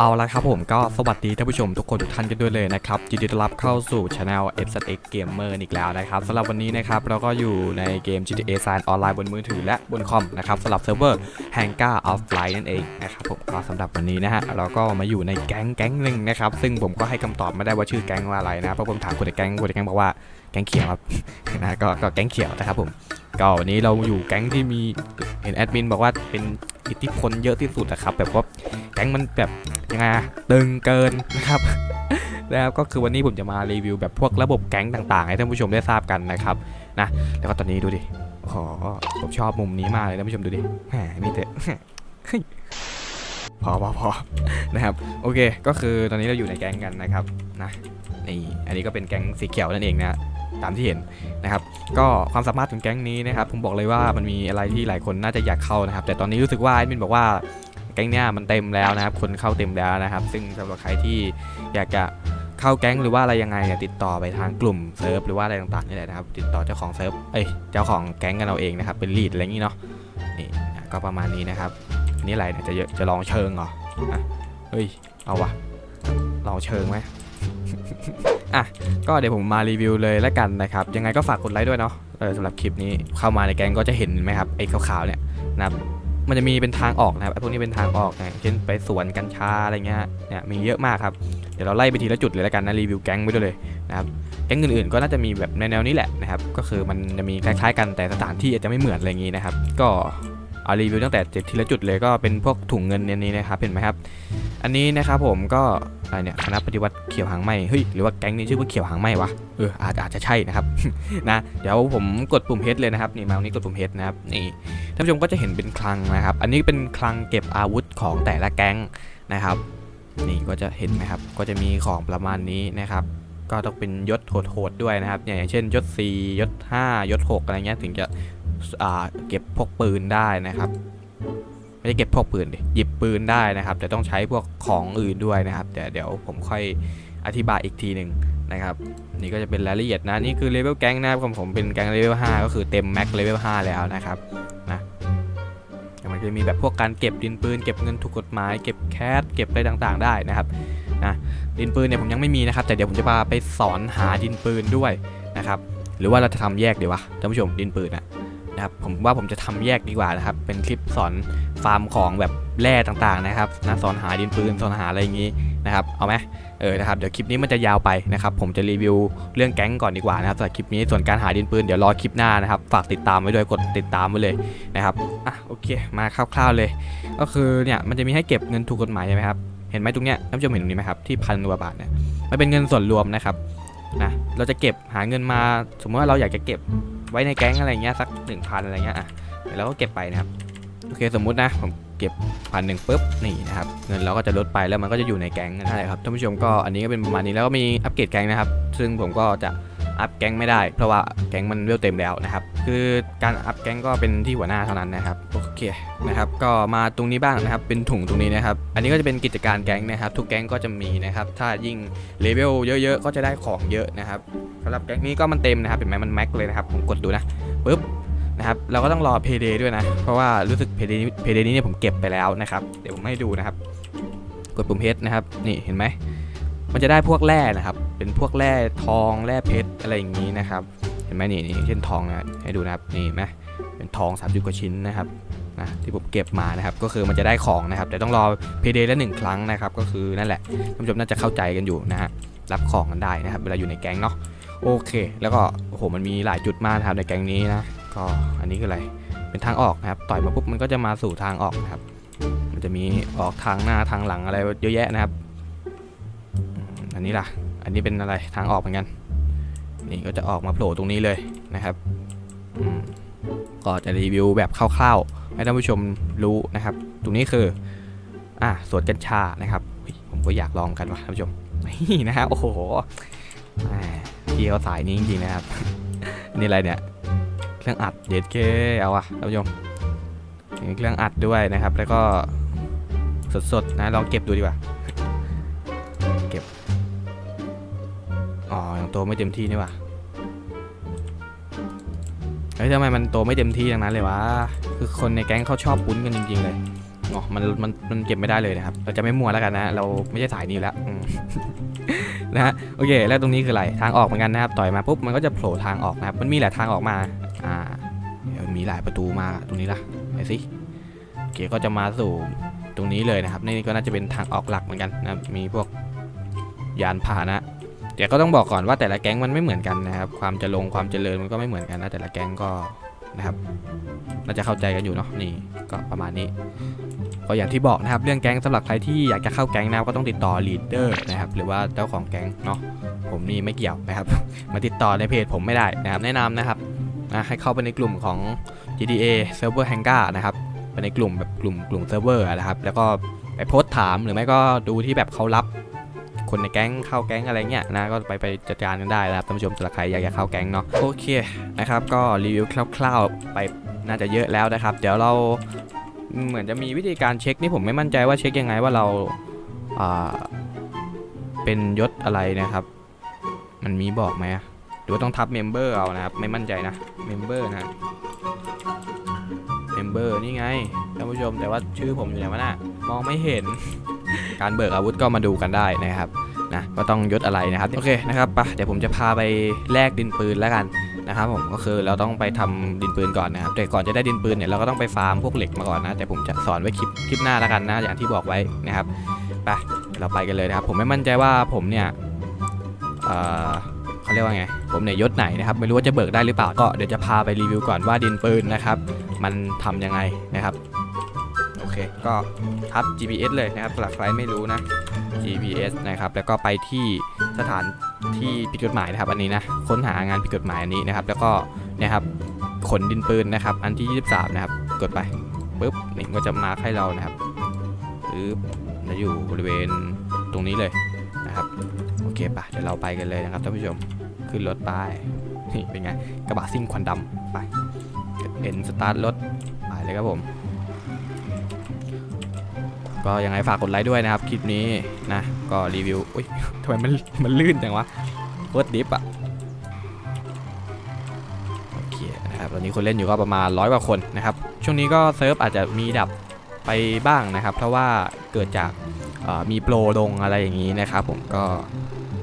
เอาละครับผมก็สวัสดีท่านผู้ชมทุกคนทุกท่านกันด้วยเลยนะครับยินดีต้อนรับเข้าสู่ช anel f s x Gamer อีกแล้วนะครับสำหรับวันนี้นะครับเราก็อยู่ในเกม GTA San ออนไลน์บนมือถือและบนคอมนะครับสำหรับเซิร์ฟเวอร์ Hanga Offline นั่นเองนะครับผมก็สำหรับวันนี้นะฮะเราก็มาอยู่ในแก๊งแก๊งหนึ่งนะครับซึ่งผมก็ให้คำตอบไม่ได้ว่าชื่อแก๊งว่าอะไรนะเพราะผมถามคนในแก๊งคนในแก๊งบอกว่าแก๊งเขียวครับนะก็ก็แก๊งเขียวนะครับผม ก็วันนี้เราอยู่แก๊งที่มีเห็นแอดมินบอกว่าเป็นอิทธิพลเยอะที่สุดนะครับแบบว่าแก๊งมันแบบยังไงตึงเกินนะครับแล้วก็คือวันนี้ผมจะมารีวิวแบบพวกระบบแก๊งต่างๆ ให้ท่านผู้ชมได้ทราบกันนะครับนะแล้วก็ตอนนี้ดูดิโอ้โหผมชอบมุมนี้มากเลยท่านผู้ชมดูดิแหมมีแต่เฮ้ยพอพอพอนะครับโอเค ก็คือตอนนี้เราอยู่ในแก๊งกันนะครับนะนี่อันนี้ก็เป็นแก๊งสีเขียวนั่นเองนะ ตามที่เห็นนะครับ ก็ความสามารถของแก๊งนี้นะครับ ผมบอกเลยว่ามันมีอะไรที่หลายคนน่าจะอยากเข้านะครับ แต่ตอนนี้รู้สึกว่าแอดมินบอกว่าแก๊งเนี้ยมันเต็มแล้วนะครับ คนเข้าเต็มแล้วนะครับ ซึ่งสำหรับใครที่อยากจะเข้าแก๊งหรือว่าอะไรยังไงเนี่ยติดต่อไปทางกลุ่มเซิร์ฟหรือว่าอะไรต่างๆนี่แหละนะครับ ติดต่อเจ้าของเซิร์ฟเอ้ยเจ้าของแก๊งกันเราเองนะครับ เป็นลีดอะไรอย่างนี้เนาะนี่นะก็ประมาณนี้นะครับนี่อะไรเนี่ยจะจะลองเชิงเหรอเฮ้ยเอาวะลองเชิงไหม อะ ก็เดี๋ยวผมมารีวิวเลยแล้วกันนะครับ ยังไงก็ฝากกดไลค์ด้วยเนาะสำหรับคลิปนี้เข้ามาในแกงก็จะเห็นไหมครับไอ้ขาวๆเนี่ยนะครับมันจะมีเป็นทางออกนะครับไอ้พวกนี้เป็นทางออกนะเช่นไปสวนกัญชาอะไรเงี้ยเนี่ยมีเยอะมากครับเดี๋ยวเราไล่ไปทีละจุดเลยแล้วกันนะรีวิวแก๊งไปด้วยเลยนะครับแก๊งอื่นๆก็น่าจะมีแบบในแนวนี้แหละนะครับก็คือมันจะมีคล้ายๆ กันแต่สถานที่อาจจะไม่เหมือนอะไรอย่างงี้นะครับ ก็เอารีวิวตั้งแต่เจ็ดทีละจุดเลยก็เป็นพวกถุงเงินเนี่ยนี้นะครับเห็นไหมครับ อันนี้นะครับผมก็อะไรเนี่ยคณะปฏิวัติเขียวหางไหมเฮ้ยหรือว่าแก๊งนี้ชื่อว่าเขียวหางไหมวะเอออาจอาจจะใช่นะครับนะเดี๋ยวผมกดปุ่มเฮดเลยนะครับนี่มาตรงนี้กดปุ่มเฮดนะครับนี่ท่านผู้ชมก็จะเห็นเป็นคลังนะครับ อันนี้เป็นคลังเก็บอาวุธของแต่ละแก๊งนะครับ นี่ก็จะเห็นไหมครับก็จะมีของประมาณนี้นะครับ ก็ต้องเป็นยศโหดๆด้วยนะครับเนี่ยอย่างเช่นยศ4ยศ5ยศ6อะไรเงี้ยถึงจะเก็บพวกปืนได้นะครับ ได้เก็บพวกปืนดิหยิบปืนได้นะครับ แต่ต้องใช้พวกของอื่นด้วยนะครับ แต่เดี๋ยวผมค่อยอธิบายอีกทีหนึ่งนะครับ นี่ก็จะเป็นรายละเอียดนะ นี่คือเลเวลแก๊งนะครับของผมเป็นแก๊งเลเวล5ก็คือเต็มแม็กเลเวล5แล้วนะครับนะมันจะมีแบบพวกการเก็บดินปืน เก็บเงินถูกกฎหมาย เก็บแคสเก็บอะไรต่างๆ ได้นะครับนะดินปืนเนี่ยผมยังไม่มีนะครับ แต่เดี๋ยวผมจะพาไปสอนหาดินปืนด้วยนะครับ หรือว่าเราจะทำแยกดีวะท่านผู้ชมดินปืนอะ นะครับผมว่าผมจะทำแยกดีกว่านะครับ เป็นคลิปสอนฟาร์มของแบบแร่ต่างๆนะครับนะสอนหาดินปืนสอนหาอะไรอย่างงี้นะครับเอาไหมเออนะครับเดี๋ยวคลิปนี้มันจะยาวไปนะครับผมจะรีวิวเรื่องแก๊งก่อนดีกว่านะครับสำหรับคลิปนี้ส่วนการหาดินปืนเดี๋ยวรอคลิปหน้านะครับฝากติดตามไว้ด้วยกดติดตามไว้เลยนะครับอะโอเคมาคร่าวๆเลย ก็คือเนี่ยมันจะมีให้เก็บเงินถูกกฎหมายใช่ไหมครับเห็นไหมตรงเนี้ยท่านผู้ชมเห็นตรงนี้ไหมครับที่พันกว่าบาทเนี่ยมันเป็นเงินส่วนรวมนะครับนะเราจะเก็บหาเงินมาสมมติว่าเราอยากจะเก็บ ไว้ในแก๊งอะไรเงี้ยสักหนึ่งพันอะไรเงี้ยอะแล้วเราก็เก็บไปนะครับโอเคสมมุตินะผมเก็บพันหนึ่งปุ๊บนี่นะครับเงินเราก็จะลดไปแล้วมันก็จะอยู่ในแก๊งนั่นแหละครับท่านผู้ชมก็อันนี้ก็เป็นประมาณนี้แล้วก็มีอัปเกรดแก๊งนะครับ ซึ่งผมก็จะ อัพแก๊งไม่ได้ เพราะว่าแก๊งมันเวลเต็มแล้วนะครับ คือการอัพแก๊งก็เป็นที่หัวหน้าเท่านั้นนะครับโอเคนะครับก็มาตรงนี้บ้างนะครับเป็นถุงตรงนี้นะครับอันนี้ก็จะเป็นกิจการแก๊งนะครับ ทุกแก๊งก็จะมีนะครับถ้ายิ่งเลเวลเยอะๆก็จะได้ของเยอะนะครับสำหรับแก๊งนี้ก็มันเต็มนะครับเห็นไหมมันแม็กเลยนะครับผมกดดูนะปุ๊บนะครับเราก็ต้องรอเพย์เดย์ด้วยนะ เพราะว่ารู้สึกเพย์เดย์เพย์เดย์นี้เนี่ยผมเก็บไปแล้วนะครับ เดี๋ยวผมให้ดูนะครับ กดปุ่มเพชรนะครับ นี่เห็นไหม มันจะได้พวกแร่นะครับ เป็นพวกแร่ทองแร่เพชรอะไรอย่างนี้นะครับ เห็นไหมนี่นี่เช่นทองนะให้ดูนะครับนี่เห็นไหมเป็นทอง30กว่าชิ้นนะครับนะที่ผมเก็บมานะครับ ก็คือมันจะได้ของนะครับ แต่ต้องรอเพเดย์ละหนึ่งครั้งนะครับ ก็คือนั่นแหละท่านผู้ชมน่าจะเข้าใจกันอยู่นะฮะรับของกันได้นะครับ เวลาอยู่ในแก๊งเนาะโอเค แล้วก็โอ้โหมันมีหลายจุดมากนะครับในแก๊งนี้นะก็อันนี้คืออะไรเป็นทางออกนะครับ ต่อยมาปุ๊บมันก็จะมาสู่ทางออกนะครับ มันจะมีออกทางหน้าทางหลังอะไรเยอะแยะนะครับ อันนี้ล่ะ อันนี้เป็นอะไรทางออกเหมือนกัน นี่ก็จะออกมาโผล่ตรงนี้เลยนะครับก็จะรีวิวแบบคร่าวๆให้ท่านผู้ชมรู้นะครับ ตรงนี้คืออะสวนกัญชานะครับผมก็อยากลองกันว่ะท่านผู้ชมนี่นะฮะโอ้โหพี่เขาสายนี้จริงๆนะครับ นี่อะไรเนี่ยเครื่องอัดเด็ดเคเอาอะท่านผู้ชมมีเครื่องอัดด้วยนะครับ แล้วก็สดๆนะลองเก็บดูดีกว่า อ๋อยังโตไม่เต็มที่นี่วะเฮ้ยทำไมมันโตไม่เต็มที่อย่างนั้นเลยวะ คือคนในแก๊งเขาชอบปุ้นกันจริง ๆ เลยอ๋อมันมันมันเก็บไม่ได้เลยนะครับ เราจะไม่มั่วแล้วกันนะ เราไม่ใช่สายนี้แล้วนะฮะ โอเค แล้วตรงนี้คืออะไร ทางออกเหมือนกันนะครับ ต่อยมาปุ๊บ มันก็จะโผล่ทางออกนะครับ มันมีหลายทางออกมา อ่า มีหลายประตูมา ตรงนี้ล่ะ ไปสิโอเคก็จะมาสู่ตรงนี้เลยนะครับ นี่ก็น่าจะเป็นทางออกหลักเหมือนกันนะ มีพวกยานพาหนะ แต่ก็ต้องบอกก่อนว่าแต่ละแก๊งมันไม่เหมือนกันนะครับ ความจะลงความเจริญมันก็ไม่เหมือนกันนะแต่ละแก๊งก็นะครับน่าจะเข้าใจกันอยู่เนาะนี่ก็ประมาณนี้ก็อย่างที่บอกนะครับ เรื่องแก๊งสำหรับใครที่อยากจะเข้าแก๊งนะก็ต้องติดต่อลีดเดอร์นะครับหรือว่าเจ้าของแก๊งเนาะผมนี่ไม่เกี่ยวนะครับ มาติดต่อในเพจผมไม่ได้นะครับ แนะนำนะครับนะให้เข้าไปในกลุ่มของ GTA Server Hangar นะครับไปในกลุ่มแบบกลุ่มกลุ่มเซิร์ฟเวอร์นะครับ แล้วก็ไปโพสต์ถามหรือไม่ก็ดูที่แบบเขารับ คนในแก๊งเข้าแก๊งอะไรเงี้ยนะก็ไปไปจัดการกันได้นะครับท่านผู้ชมสำหรับใครอยากจะเข้าแก๊งเนาะโอเคนะครับก็รีวิวคร่าวๆไปน่าจะเยอะแล้วนะครับ เดี๋ยวเราเหมือนจะมีวิธีการเช็คนี่ผมไม่มั่นใจว่าเช็คยังไงว่าเราเป็นยศอะไรนะครับ มันมีบอกไหมหรือว่าต้องทับเมมเบอร์เอานะครับ ไม่มั่นใจนะเมมเบอร์นะเมมเบอร์นี่ไงท่านผู้ชมแต่ว่าชื่อผมอยู่ไหนวะน่ะมองไม่เห็น การเบิกอาวุธก็มาดูกันได้นะครับนะก็ต้องยศอะไรนะครับโอเคนะครับปะเดี๋ยวผมจะพาไปแลกดินปืนแล้วกันนะครับผมก็คือเราต้องไปทำดินปืนก่อนนะครับแต่ก่อนจะได้ดินปืนเนี่ยเราก็ต้องไปฟาร์มพวกเหล็กมาก่อนนะแต่ผมจะสอนไว้คลิปคลิปหน้าแล้วกันนะ อย่างที่บอกไว้นะครับไปเดี๋ยวเราไปกันเลยนะครับ ผมไม่มั่นใจว่าผมเนี่ยเอ่อเขาเรียกว่าไงผมเนี่ยยศไหนนะครับไม่รู้ว่าจะเบิกได้หรือเปล่าก็เดี๋ยวจะพาไปรีวิวก่อนว่าดินปืนนะครับมันทำยังไงนะครับ เค ก็ทับ GPS เลยนะครับสำหรับใครไม่รู้นะ GPS นะครับ แล้วก็ไปที่สถานที่ผิดกฎหมายนะครับ อันนี้นะ ค้นหางานผิดกฎหมายอันนี้นะครับ แล้วก็นี่ยครับ ขนดินปืนนะครับ อันที่ 23 นะครับ กดไปปุ๊บนี่ก็จะมาให้เรานะครับปึ๊บจะอยู่บริเวณตรงนี้เลยนะครับ โอเคปะเดี๋ยวเราไปกันเลยนะครับท่านผู้ชม ขึ้นรถไป นี่เป็นไง กระบะซิ่งควันดำไปเอ็นสตาร์ทรถ ไปเลยครับผม ก็ยังไงฝากกดไลค์ด้วยนะครับ คลิปนี้นะ ก็รีวิวอุ้ยทำไมมันมันลื่นจังวะโคตรดิฟอะโอเคนะครับตอนนี้คนเล่นอยู่ก็ประมาณร้อยกว่าคนนะครับ ช่วงนี้ก็เซิร์ฟอาจจะมีดับไปบ้างนะครับ เพราะว่าเกิดจากมีโปรลงอะไรอย่างนี้นะครับ ผมก็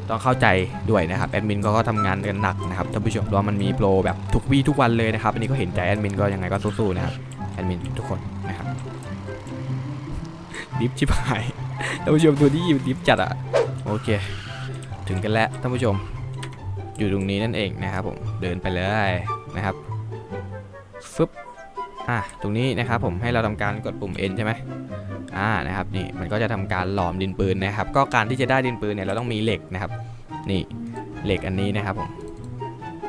ต้องเข้าใจด้วยนะครับแอดมินก็ทำงานกันหนักนะครับท่านผู้ชมเพราะว่ามันมีโปรแบบทุกวี่ทุกวันเลยนะครับ อันนี้ก็เห็นใจแอดมินก็ยังไงก็สู้ๆนะครับแอดมินทุกคน ดิฟชิบหายท่านผู้ชมตัวนี้ดิฟจัดอะโอเค ถึงกันแล้วท่านผู้ชม อยู่ตรงนี้นั่นเองนะครับผมเดินไปเลยนะครับฟึบอะตรงนี้นะครับผมให้เราทำการกดปุ่ม N ใช่ไหมอ่านะครับนี่มันก็จะทำการหลอมดินปืนนะครับ ก็การที่จะได้ดินปืนเนี่ยเราต้องมีเหล็กนะครับ นี่เหล็กอันนี้นะครับผม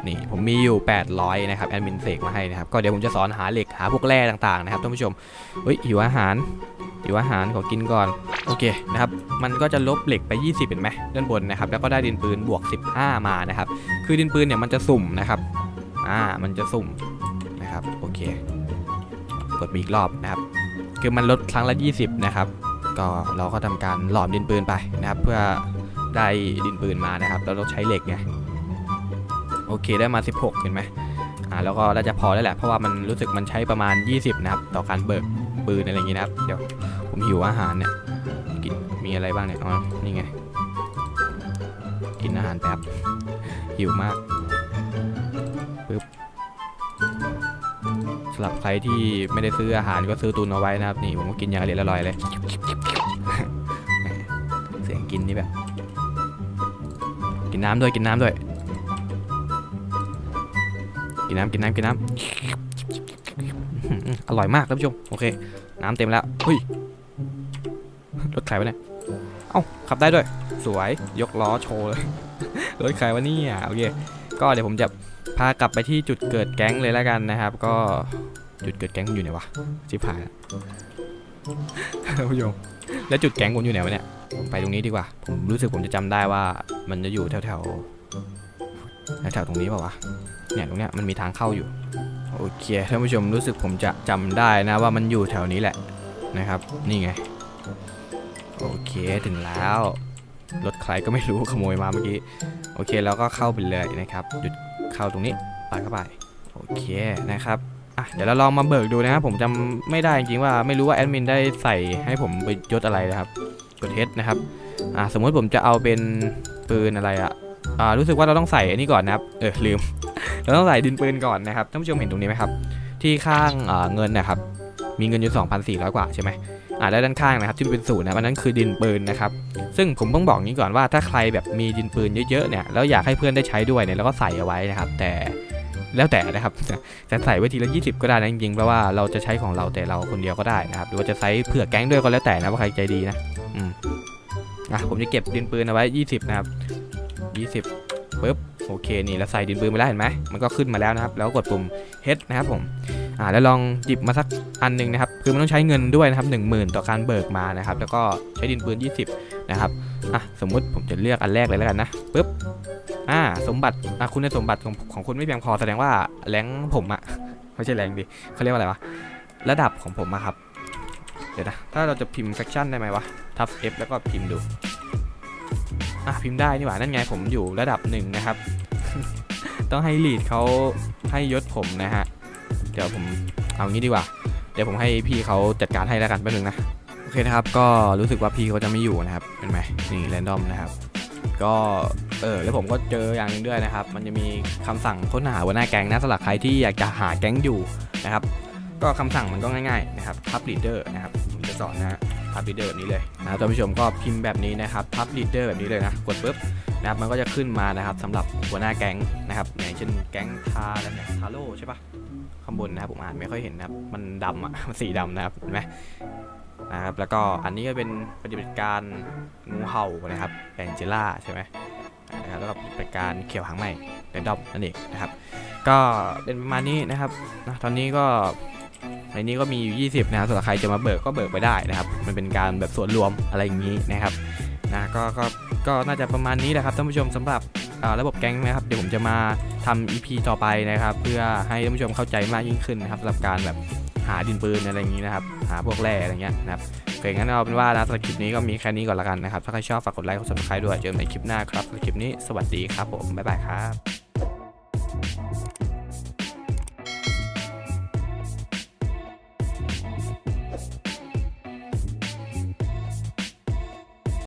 นี่ผมมีอยู่ 800 นะครับแอดมินเสกมาให้นะครับ ก็เดี๋ยวผมจะสอนหาเหล็กหาพวกแร่ต่างๆนะครับท่านผู้ชมเฮ้ยหิวอาหาร หิวอาหารขอกินก่อน โอเคนะครับ มันก็จะลบเหล็กไป 20 เห็นไหมด้านบนนะครับ แล้วก็ได้ดินปืนบวก 15 มานะครับ คือดินปืนเนี่ยมันจะสุ่มนะครับ อ่า มันจะสุ่มนะครับ โอเค กดอีกรอบนะครับ คือมันลดครั้งละ 20 นะครับ ก็เราก็ทำการหลอมดินปืนไปนะครับ เพื่อได้ดินปืนมานะครับเราต้องใช้เหล็กไง โอเค ได้มา 16 เห็นไหมอ่า แล้วก็น่าจะพอแล้แหละ เพราะว่ามันรู้สึกมันใช้ประมาณ 20 นะครับ ต่อการเบิกปืนอะไรอย่างงี้นะครับ เดี๋ยว ผมหิวอาหารเนี่ยกินมีอะไรบ้างเนี่ยอ๋อนี่ไง กินอาหารแป๊บหิวมากปึ๊บสำหรับใครที่ไม่ได้ซื้ออาหารก็ซื้อตุนเอาไว้นะครับ นี่ผมก็กินอย่างอร่อยเลย เสียงกินนี่แบบ กินน้ำด้วยกินน้ำด้วย กินน้ำกินน้ำกินน้ำอร่อยมากท่านผู้ชม โอเค น้ำเต็มแล้วเฮ้ย รถใครวะเนี่ย เอ้า ขับได้ด้วย สวย ยกล้อโชว์เลย รถใครวะเนี่ยโอเค ก็เดี๋ยวผมจะพากลับไปที่จุดเกิดแก๊งเลยแล้วกันนะครับ ก็จุดเกิดแก๊งผมอยู่ไหนวะชิบหายแล้วท่านผู้ชมแล้วจุดแก๊งผมอยู่ไหนวะเนี่ยผมไปตรงนี้ดีกว่า ผมรู้สึกผมจะจำได้ว่า มันจะอยู่แถวแถวๆแถวๆตรงนี้เปล่าวะ เนี่ยตรงเนี้ยมันมีทางเข้าอยู่ โอเคท่านผู้ชมรู้สึกผมจะจำได้นะว่ามันอยู่แถวนี้แหละนะครับ นี่ไง โอเคถึงแล้ว รถใครก็ไม่รู้ขโมยมาเมื่อกี้โอเคแล้วก็เข้าไปเลยนะครับหยุดเข้าตรงนี้ไปเข้าไปโอเคนะครับอะเดี๋ยวเราลองมาเบิกดูนะครับผมจำไม่ได้จริงๆว่าไม่รู้ว่าแอดมินได้ใส่ให้ผมไปยศอะไรนะครับกดเฮดนะครับอ่าสมมุติผมจะเอาเป็นปืนอะไรอะอ่ารู้สึกว่าเราต้องใส่อันนี้ก่อนนะครับเออลืม เราต้องใส่ดินปืนก่อนนะครับท่านผู้ชมเห็นตรงนี้ไหมครับ ที่ข้างอ่าเงินนะครับ มีเงินอยู่ 2,400 กว่าใช่ไหม อ่าแล้วด้านข้างนะครับที่เป็นศูนย์นะอันนั้นคือดินปืนนะครับซึ่งผมต้องบอกงี้ก่อนว่าถ้าใครแบบมีดินปืนเยอะๆเนี่ยแล้วอยากให้เพื่อนได้ใช้ด้วยเนี่ยเราก็ใส่เอาไว้นะครับ แต่แล้วแต่นะครับจะใส่ไว้ทีละ 20 ก็ได้นะจริงๆเพราะว่าเราจะใช้ของเราแต่เราคนเดียวก็ได้นะครับหรือว่าจะใช้เผื่อแก๊งด้วยก็แล้วแต่นะว่าใครใจดีนะอืมอะผมจะเก็บดินปืนเอาไว้ 20 นะครับ 20ปึ๊บโอเคนี่แล้วใส่ดินปืนไปแล้วเห็นไหมมันก็ขึ้นมาแล้วนะครับ แล้วกดปุ่ม H นะครับผม อ่าแล้วลองหยิบมาสักอันหนึ่งนะครับ คือมันต้องใช้เงินด้วยนะครับ10,000ต่อการเบิกมานะครับ แล้วก็ใช้ดินปืน 20 นะครับอะสมมุติผมจะเลือกอันแรกเลยแล้วกันนะปึ๊บอ่าสมบัติอะคุณสมบัติของของคุณไม่เพียงพอแสดงว่าแรงผมอะไม่ใช่แรงดิเขาเรียกว่าอะไรวะระดับของผมอะครับ เดี๋ยวนะ ถ้าเราจะพิมพ์ fraction ได้ไหมวะทับ F แล้วก็พิมพ์ดูอะพิมพ์ได้นี่หว่านั่นไงผมอยู่ระดับหนึ่งนะครับ ต้องให้ลีดเขาให้ยศผมนะฮะ เดี๋ยวผมเอางี้ดีกว่า เดี๋ยวผมให้พี่เขาจัดการให้แล้วกันแป๊บนึงนะ โอเคนะครับ ก็รู้สึกว่าพี่เขาจะไม่อยู่นะครับ เห็นไหมนี่แรนดอมนะครับ ก็เออแล้วผมก็เจออย่างหนึงด้วยนะครับ มันจะมีคำสั่งค้นหาหัวหน้าแก๊งนะสำหรับใครที่อยากจะหาแก๊งอยู่นะครับ ก็คำสั่งมันก็ง่ายๆนะครับทับลีดเดอร์นะครับผมจะสอนนะทับลีดเดอร์แบบนี้เลยนะท่านผู้ชมก็พิมพ์แบบนี้นะครับทับลีดเดอร์แบบนี้เลยนะ กดปุ๊บนะครับมันก็จะขึ้นมานะครับสำหรับหัวหน้าแก๊งนะครับ อย่างเช่นแก๊งทาแล้วเนี่ยทาโร่ใช่ปะข้างบนนะครับผมอ่านไม่ค่อยเห็นนะครับ มันดำอะมันสีดำนะครับเห็นไหมนะครับแล้วก็อันนี้ก็เป็นปฏิบัติการงูเห่านะครับแองเจล่าใช่ไหมนะครับแล้วก็ปฏิบัติการเขียวหางไหมเรนดอมนั่นเองนะครับ ก็เป็นประมาณนี้นะครับนะตอนนี้ก็ในนี้ก็มีอยู่ 20 นะครับสำหรับใครจะมาเบิกก็เบิกไปได้นะครับ มันเป็นการแบบส่วนรวมอะไรอย่างนี้นะครับนะก็ก็ก็น่าจะประมาณนี้แหละครับท่านผู้ชมสำหรับ ระบบแก๊งนะครับเดี๋ยวผมจะมาทำ EP ต่อไปนะครับ เพื่อให้ท่านผู้ชมเข้าใจมากยิ่งขึ้นนะครับสำหรับการแบบหาดินปืนอะไรอย่างนี้นะครับ หาพวกแร่อะไรเงี้ยนะครับโอเคงั้นเอาเป็นว่านะสำหรับคลิปนี้ก็มีแค่นี้ก่อนละกันนะครับ ถ้าใครชอบฝากกดไลค์กดซับสไครต์ด้วยเจอกันในคลิปหน้าครับสำหรับคลิปนี้สวัสดีครับผมบ๊ายบายครับ